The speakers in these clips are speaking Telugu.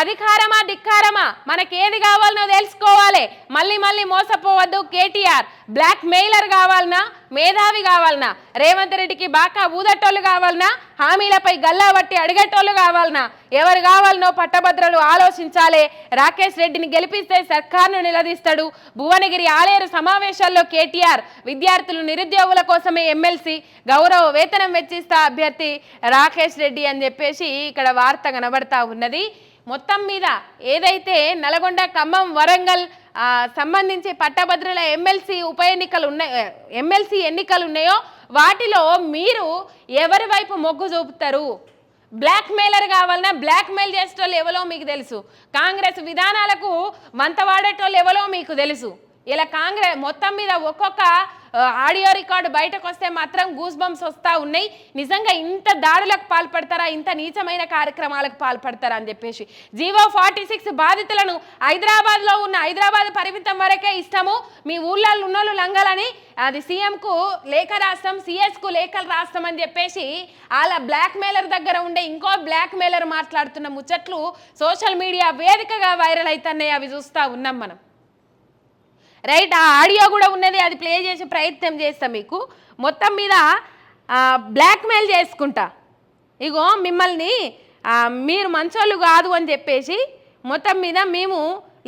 అధికారమా ధిక్కారమా? మనకేది కావాలనో తెలుసుకోవాలి. మళ్ళీ మళ్ళీ మోసపోవద్దు కేటీఆర్. బ్లాక్ మెయిలర్ కావాలనా? మేధావి కావాలనా? రేవంత్ రెడ్డికి బాకా ఊదటోళ్ళు కావాలనా? హామీలపై గల్లా బట్టి అడిగేటోళ్ళు కావాలనా? ఎవరు కావాలనో పట్టభద్రులు ఆలోచించాలి. రాకేష్ రెడ్డిని గెలిపిస్తే సర్కార్ను నిలదీస్తాడు. భువనగిరి ఆలేరు సమావేశాల్లో కేటీఆర్ విద్యార్థులు నిరుద్యోగుల కోసమే ఎమ్మెల్సీ గౌరవ వేతనం వెచ్చిస్తా అభ్యర్థి రాకేష్ రెడ్డి అని చెప్పేసి ఇక్కడ వార్త కనబడతా ఉన్నది. మొత్తం మీద ఏదైతే నల్గొండ ఖమ్మం వరంగల్ సంబంధించి పట్టభద్రుల ఎమ్మెల్సీ ఉప ఎన్నికలు ఉన్నాయి ఎమ్మెల్సీ ఎన్నికలు ఉన్నాయో వాటిలో మీరు ఎవరి వైపు మొగ్గు చూపుతారు? బ్లాక్ మెయిలర్ కావాలన్నా బ్లాక్ మెయిల్ చేసేటోళ్ళు ఎవరో మీకు తెలుసు. కాంగ్రెస్ విధానాలకు వంత వాడేటోళ్ళు ఎవరో మీకు తెలుసు. ఇలా కాంగ్రెస్ మొత్తం మీద ఒక్కొక్క ఆడియో రికార్డు బయటకు వస్తే మాత్రం గూస్ బంప్స్ వస్తూ ఉన్నాయి. నిజంగా ఇంత దాడులకు పాల్పడతారా? ఇంత నీచమైన కార్యక్రమాలకు పాల్పడతారా అని చెప్పేసి. జీవో ఫార్టీ సిక్స్ బాధితులను హైదరాబాద్లో ఉన్న హైదరాబాద్ పరిమితం వరకే ఇష్టము. మీ ఊళ్ళల్లో ఉన్నోళ్ళు లంగాలని అది సీఎంకు లేఖ రాస్తాం సిఎస్కు లేఖలు రాస్తాం అని చెప్పేసి అలా బ్లాక్ మెయిలర్ దగ్గర ఉండే ఇంకో బ్లాక్ మెయిలర్ మాట్లాడుతున్న ముచ్చట్లు సోషల్ మీడియా వేదికగా వైరల్ అవుతున్నాయి అవి చూస్తూ ఉన్నాం మనం. రైట్ ఆ ఆడియో కూడా ఉన్నది అది ప్లే చేసే ప్రయత్నం చేస్తా మీకు. మొత్తం మీద బ్లాక్మెయిల్ చేసుకుంటా. ఇగో మిమ్మల్ని మీరు మంచోళ్ళు కాదు అని చెప్పేసి మొత్తం మీద మేము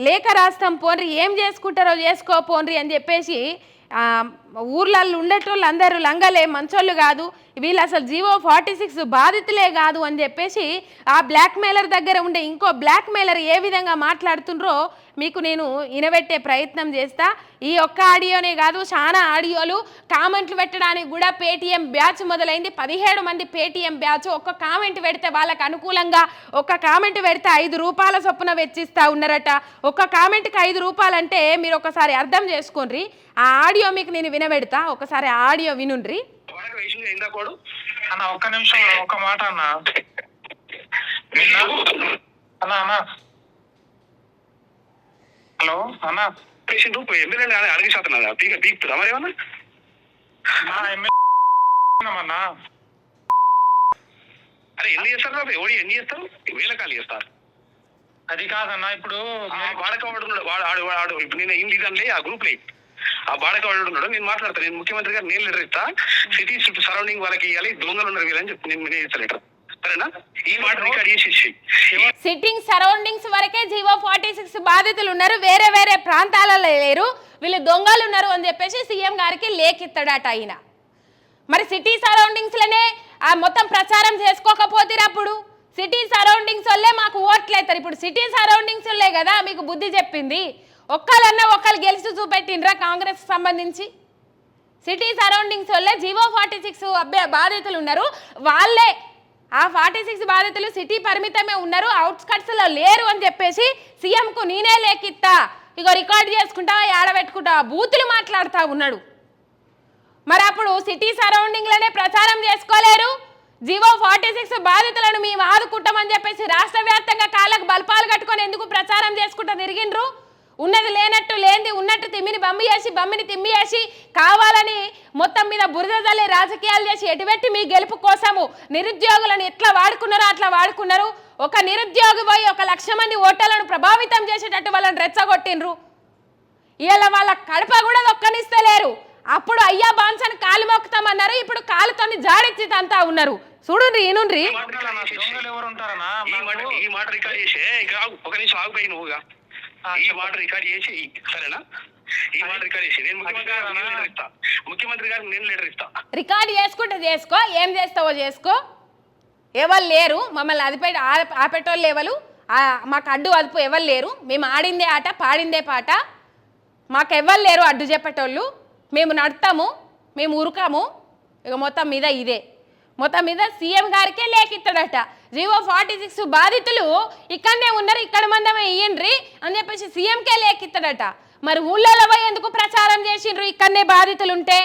లేఖ రాస్తాం పోన్రి ఏం చేసుకుంటారో చేసుకో పోన్రి అని చెప్పేసి ఊర్లలో ఉండేటోళ్ళు అందరూ లంగలే మంచోళ్ళు కాదు వీళ్ళు అసలు జీవో ఫార్టీ సిక్స్ బాధితులే కాదు అని చెప్పేసి ఆ బ్లాక్ మెయిలర్ దగ్గర ఉండే ఇంకో బ్లాక్ మెయిలర్ ఏ విధంగా మాట్లాడుతుండ్రో మీకు నేను ఇనబెట్టే ప్రయత్నం చేస్తా. ఈ ఒక్క ఆడియోనే కాదు చాలా ఆడియోలు. కామెంట్లు పెట్టడానికి కూడా పేటీఎం బ్యాచ్ మొదలైంది. పదిహేడు మంది పేటీఎం బ్యాచ్ ఒక్క కామెంట్ పెడితే వాళ్ళకి అనుకూలంగా ఒక్క కామెంట్ పెడితే ఐదు రూపాయల చొప్పున వెచ్చిస్తా ఉన్నారట. ఒక్క కామెంట్కి ఐదు రూపాయలంటే మీరు ఒకసారి అర్థం చేసుకోండి ఆ ఆడియో మీకు నేను వినబెడతా. ఒకసారి ఆడియో వినుండ్రి. వరకు వేసింది ఇందాకోడు అన్న ఒక్క నిమిషం ఒక్క మాట అన్న. అన్న అన్న. హలో అన్న. పేషెంట్ ఎమ్మెల్యే అడిగి శాతం పీక పీకుతుందా మరి ఏమన్నా? అరే ఎన్ని చేస్తారు ఎవడు ఎన్ని చేస్తారు? వేల కాలు చేస్తారు అది కాదన్న ఇప్పుడు ఉన్నాడు వాడు ఆడు వాడు ఇప్పుడు నేను ఏం లీడర్లే ఆ గ్రూప్ లే ఆ బాడకవాడు ఉన్నాడు. నేను మాట్లాడతాను నేను ముఖ్యమంత్రి గారు నేను లెటర్ ఇస్తా. సిటీ చుట్టూ సరౌండింగ్ వాళ్ళకి ఇవ్వాలి. దొంగలు ఉన్నారు వీళ్ళని చెప్పి నేను నేను ఇస్తా లెటర్ సరేనా? ఈ మాట రికార్డ్ చేసి ఇచ్చేయ్. సిట్టింగ్ సరౌండింగ్స్ వరకే జీవో ఫార్టీ సిక్స్ బాధితులు ఉన్నారు. వేరే వేరే ప్రాంతాలలో లేరు. వీళ్ళు దొంగలు ఉన్నారు అని చెప్పేసి సీఎం గారికి లేఖిస్తాడట ఆయన. మరి సిటీ సరౌండింగ్స్లోనే ఆ మొత్తం ప్రచారం చేసుకోకపోతే అప్పుడు సిటీ సరౌండింగ్స్ వల్లే మాకు ఓట్లు అవుతారు ఇప్పుడు సిటీ సరౌండింగ్స్ వల్లే కదా మీకు బుద్ధి చెప్పింది. ఒక్కళ్ళన్నా ఒక్కళ్ళు గెలిచి చూపెట్టిండ్రా కాంగ్రెస్ సంబంధించి? సిటీ సరౌండింగ్స్ వల్లే జీవో ఫార్టీ సిక్స్ అబ్బే బాధితులు ఉన్నారు. వాళ్ళే ఆ ఫార్టీ సిక్స్ బాధితులు సిటీ పరిమితమే ఉన్నారు. అవుట్స్కట్స్లో లేరు అని చెప్పేసి సీఎంకు నేనే లేకిత్తా. ఇగో రికార్డ్ చేసుకుంటా ఆడబెట్టుకుంటా బూతులు మాట్లాడుతా ఉన్నాడు. మరి అప్పుడు సిటీ సరౌండింగ్లోనే ప్రచారం చేసుకోలేరు. జీవో ఫార్టీ సిక్స్ బాధితులను మేము ఆదుకుంటామని చెప్పేసి రాష్ట్ర వ్యాప్తంగా కాళ్ళకు బల్పాలు కట్టుకొని ఎందుకు ప్రచారం చేసుకుంటూ తిరిగిండ్రు? ఉన్నది లేనట్టు లేనిది ఉన్నట్టు తిమ్మిని బమ్మి చేసి బమ్మిని తిమ్మి చేసి కావాలని మొత్తం మీద బురద తల్లి రాజకీయాలు చేసి ఎటుపెట్టి మీ గెలుపు కోసము నిరుద్యోగులను ఎట్లా వాడుకున్నారో అట్లా వాడుకున్నారు. ఒక నిరుద్యోగి పోయి ఒక లక్ష మంది ఓటర్లను ప్రభావితం చేసేటట్టు వాళ్ళని రెచ్చగొట్టిండ్రు. ఇవాళ వాళ్ళ కడప కూడా దొక్కనిస్తలేరు. అప్పుడు అయ్యా బాన్సన్ కాలు మొక్కుతామన్నారు ఇప్పుడు కాలుతోని జాడిచ్చి తంతా ఉన్నారు చూడుండ్రి ఈనుండ్రి. ఈ మాట రికార్డ్ చేసి. ఒక నిమిషం ఆగిపోయి నువ్వుగా ఈ మాట రికార్డ్ చేసి సరేనా? ఈ మాట రికార్డ్ చేసి నేను ముఖ్యమంత్రి నేను లెటర్ ఇస్తా. ముఖ్యమంత్రి గారికి నేను లెటర్ ఇస్తా. రికార్డు చేసుకుంటే చేసుకో ఏం చేస్తావో చేసుకో. ఎవరు లేరు మమ్మల్ని అదిపే ఆ- ఆపేటోళ్ళు ఎవరు? మాకు అడ్డు అదుపు ఎవరు లేరు? మేము ఆడిందే ఆట పాడిందే పాట. మాకు ఎవ్వరు లేరు అడ్డు చెప్పేటోళ్ళు? మేము నడతాము మేము ఉరుకాము. ఇక మొత్తం మీద ఇదే. మొత్తం మీద సీఎం గారికే లేఖిస్తాడట జీవో ఫార్టీ సిక్స్ బాధితులు ఇక్కడనే ఉన్నారు ఇక్కడ మందమే ఇయ్యండ్రి అని చెప్పేసి సీఎంకే లేఖిస్తాడట మరి ఊళ్ళలో పోయి ఎందుకు ప్రచారం చేసిండ్రు? ఇక్కడనే బాధితులు ఉంటే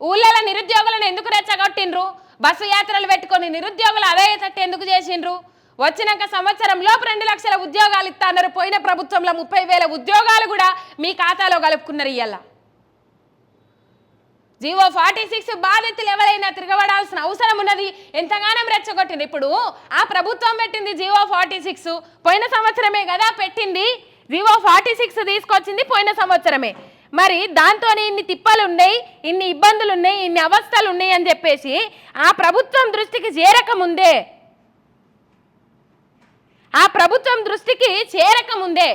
ఊళ్ళలో నిరుద్యోగులను ఎందుకు రెచ్చగొట్టిండ్రు? బస్సు యాత్రలు పెట్టుకొని నిరుద్యోగులు అదేటట్టు ఎందుకు చేసిండ్రు? వచ్చినాక సంవత్సరం లోపు రెండు లక్షల ఉద్యోగాలు ఇస్తా అన్నారు పోయిన ప్రభుత్వంలో ముప్పై వేల ఉద్యోగాలు కూడా మీ ఖాతాలో కలుపుకున్నారు ఇవాళ జీవో ఫార్టీ సిక్స్ బాధితులు ఎవరైనా తిరగబడాల్సిన అవసరం ఉన్నది ఎంతగానో రెచ్చగొట్టింది. ఇప్పుడు ఆ ప్రభుత్వం పెట్టింది జీవో ఫార్టీ సిక్స్ పోయిన సంవత్సరమే కదా పెట్టింది. జీవో ఫార్టీ సిక్స్ తీసుకొచ్చింది పోయిన సంవత్సరమే. మరి దాంతో ఇన్ని తిప్పలు ఉన్నాయి ఇన్ని ఇబ్బందులు ఉన్నాయి ఇన్ని అవస్థలు ఉన్నాయి అని చెప్పేసి ఆ ప్రభుత్వం దృష్టికి చేరకముందే. ఆ ప్రభుత్వం దృష్టికి చేరకముందే.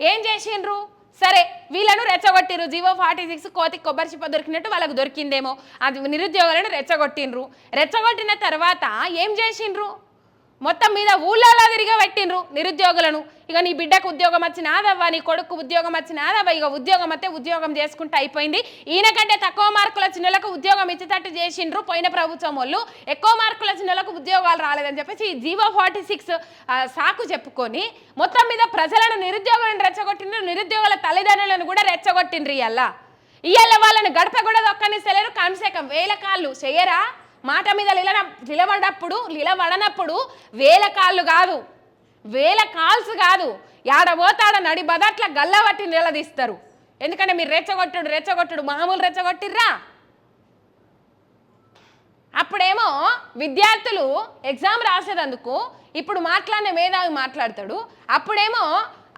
ఏం చేసిండ్రు? సరే వీళ్ళను రెచ్చగొట్టిర్రు. జీవో ఫార్టీ సిక్స్ కోతి కొబ్బరి చిప్ప దొరికినట్టు వాళ్ళకు దొరికిందేమో. అది నిరుద్యోగులను రెచ్చగొట్టిండ్రు. రెచ్చగొట్టిన తర్వాత ఏం చేసిండ్రు? మొత్తం మీద ఊళ్ళలా తిరిగి పెట్టిండ్రు నిరుద్యోగులను. ఇక నీ బిడ్డకు ఉద్యోగం వచ్చినాదవ్వా నీ కొడుకు ఉద్యోగం వచ్చినాదవ్వా ఇక ఉద్యోగం అయితే ఉద్యోగం చేసుకుంటే అయిపోయింది. ఈయన కంటే తక్కువ మార్కుల చిన్నలకు ఉద్యోగం ఇచ్చేటట్టు చేసిండ్రు పోయిన ప్రభుత్వం వాళ్ళు. ఎక్కువ మార్కుల చిన్నలకు ఉద్యోగాలు రాలేదని చెప్పేసి ఈ జీవో ఫార్టీ సిక్స్ సాకు చెప్పుకొని మొత్తం మీద ప్రజలను నిరుద్యోగులను రెచ్చగొట్టిండ్రు నిరుద్యోగుల తల్లిదండ్రులను కూడా రెచ్చగొట్టిండ్రు ఇవాళ ఇవాళ వాళ్ళని గడప కూడా దొక్కనిస్తలేరు కమ్సేకం. వేల కాళ్ళు. చేయరా మాట మీద నిలన నిలబడప్పుడు నిలబడనప్పుడు వేల కాళ్ళు కాదు. వేల కాల్స్ కాదు. ఏడబోతాడ నడి బదట్ల గల్లబట్టి నిలదీస్తారు. ఎందుకంటే మీరు రెచ్చగొట్టుడు రెచ్చగొట్టుడు మామూలు రెచ్చగొట్టిర్రా. అప్పుడేమో విద్యార్థులు ఎగ్జామ్ రాసేదందుకు ఇప్పుడు మాట్లాడిన మేధావి మాట్లాడతాడు. అప్పుడేమో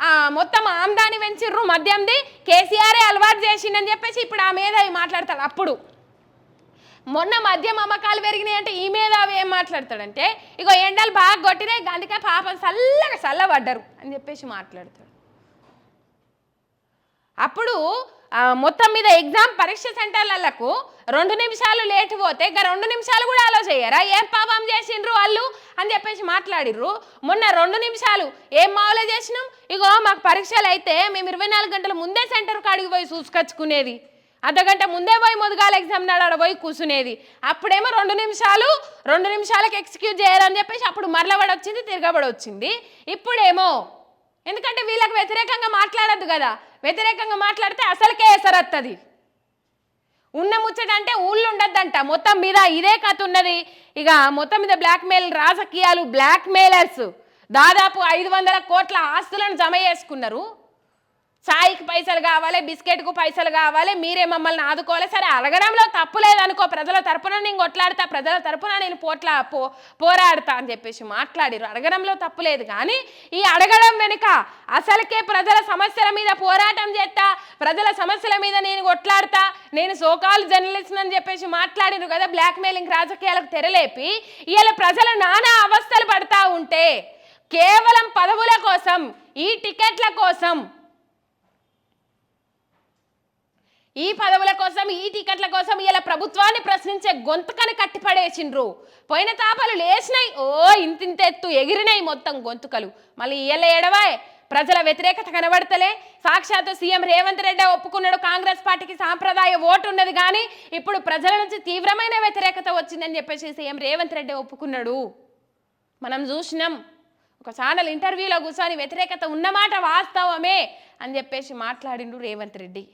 ఆ, మొత్తం ఆమ్దాని పెంచిర్రు మద్యంది కేసీఆరే అలవాటు చేసిండని చెప్పేసి ఇప్పుడు ఆ మేధావి మాట్లాడతాడు అప్పుడు. మొన్న మద్యం అమ్మకాలు పెరిగినాయి అంటే ఈ మీద అవి ఏం మాట్లాడతాడంటే ఇగో ఎండలు బాగా కొట్టినాయి అందుకే పాపం చల్లగా చల్లబడ్డరు అని చెప్పేసి మాట్లాడతాడు. అప్పుడు మొత్తం మీద ఎగ్జామ్ పరీక్ష సెంటర్లకు రెండు నిమిషాలు లేట్ పోతే ఇక రెండు నిమిషాలు కూడా అలో చేయరా? ఏం పాపం చేసిండ్రు వాళ్ళు అని చెప్పేసి మాట్లాడిర్రు. మొన్న రెండు నిమిషాలు ఏం మావులో చేసినాం? ఇగో మాకు పరీక్షలు అయితే మేము ఇరవై నాలుగు గంటల ముందే సెంటర్ కాడికి పోయి చూసుకొచ్చుకునేది. అర్ధగంట ముందే పోయి ముదుగాల ఎగ్జామ్ నాడ పోయి కూర్చునేది అప్పుడేమో రెండు నిమిషాలు రెండు నిమిషాలకు ఎక్స్క్యూజ్ చేయాలని చెప్పేసి అప్పుడు మరలబడి వచ్చింది తిరగబడి వచ్చింది ఇప్పుడేమో ఎందుకంటే వీళ్ళకి వ్యతిరేకంగా మాట్లాడద్దు కదా. వ్యతిరేకంగా మాట్లాడితే అసలుకే ఎసరత్తది ఉన్న ముచ్చట అంటే ఉండద్దంట. మొత్తం మీద ఇదే కథ ఉన్నది. ఇక మొత్తం మీద బ్లాక్మెయిల్ రాజకీయాలు బ్లాక్మెయిలర్స్ దాదాపు ఐదు వందల కోట్ల ఆస్తులను జమ చేసుకున్నారు. చాయ్కి పైసలు కావాలి బిస్కెట్కు పైసలు కావాలి మీరే మమ్మల్ని ఆదుకోవాలి. సరే అడగడంలో తప్పు లేదనుకో ప్రజల తరపున నేను కొట్లాడతా ప్రజల తరపున నేను పోట్లా పో పోరాడతా అని చెప్పేసి మాట్లాడిరు అడగడంలో తప్పు లేదు. కానీ ఈ అడగడం వెనుక అసలుకే ప్రజల సమస్యల మీద పోరాటం చేస్తా ప్రజల సమస్యల మీద నేను కొట్లాడతా నేను సోకాల్ జర్నలిస్ట్ అని చెప్పేసి మాట్లాడిరు కదా బ్లాక్ మెయిలింగ్ రాజకీయాలకు తెరలేపి ఇలా ప్రజలు నానా అవస్థలు పడతా ఉంటే కేవలం పదవుల కోసం ఈ టికెట్ల కోసం ఈ పదవుల కోసం ఈ టికెట్ల కోసం ఇలా ప్రభుత్వాన్ని ప్రశ్నించే గొంతుకని కట్టిపడేసిండ్రు. పోయిన తాపాలు లేచినాయి ఓ ఇంతింత ఎత్తు ఎగిరినాయి మొత్తం గొంతుకలు. మళ్ళీ ఇయ్యలే ఎడవాయ్ ప్రజల వ్యతిరేకత కనబడతలే. సాక్షాత్తు సీఎం రేవంత్ రెడ్డి ఒప్పుకున్నాడు కాంగ్రెస్ పార్టీకి సాంప్రదాయ ఓటు ఉన్నది కానీ ఇప్పుడు ప్రజల నుంచి తీవ్రమైన వ్యతిరేకత వచ్చిందని చెప్పేసి సీఎం రేవంత్ రెడ్డి ఒప్పుకున్నాడు. మనం చూసినాం. ఒక ఛానల్ ఇంటర్వ్యూలో కూర్చొని వ్యతిరేకత ఉన్నమాట వాస్తవమే అని చెప్పేసి మాట్లాడిండు రేవంత్ రెడ్డి.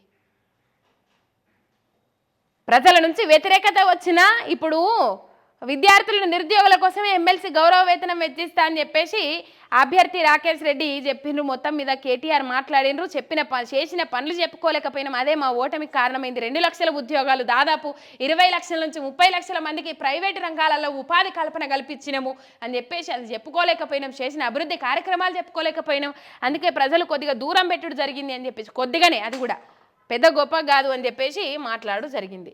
ప్రజల నుంచి వ్యతిరేకత వచ్చినా ఇప్పుడు విద్యార్థులను నిరుద్యోగుల కోసమే ఎమ్మెల్సీ గౌరవ వేతనం వెచ్చిస్తా అని చెప్పేసి అభ్యర్థి రాకేష్ రెడ్డి చెప్పిండ్రు. మొత్తం మీద కేటీఆర్ మాట్లాడిండ్రు. చెప్పిన ప- చేసిన పనులు చెప్పుకోలేకపోయినాం. అదే మా ఓటమికి కారణమైంది. రెండు లక్షల ఉద్యోగాలు దాదాపు ఇరవై లక్షల నుంచి ముప్పై లక్షల మందికి ప్రైవేటు రంగాలలో ఉపాధి కల్పన కల్పించినాము అని చెప్పేసి అది చెప్పుకోలేకపోయినాం. చేసిన అభివృద్ధి కార్యక్రమాలు చెప్పుకోలేకపోయినాం. అందుకే ప్రజలు కొద్దిగా దూరం పెట్టుడు జరిగింది అని చెప్పేసి కొద్దిగానే అది కూడా. పెద్ద గొప్ప కాదు అని చెప్పేసి మాట్లాడు జరిగింది.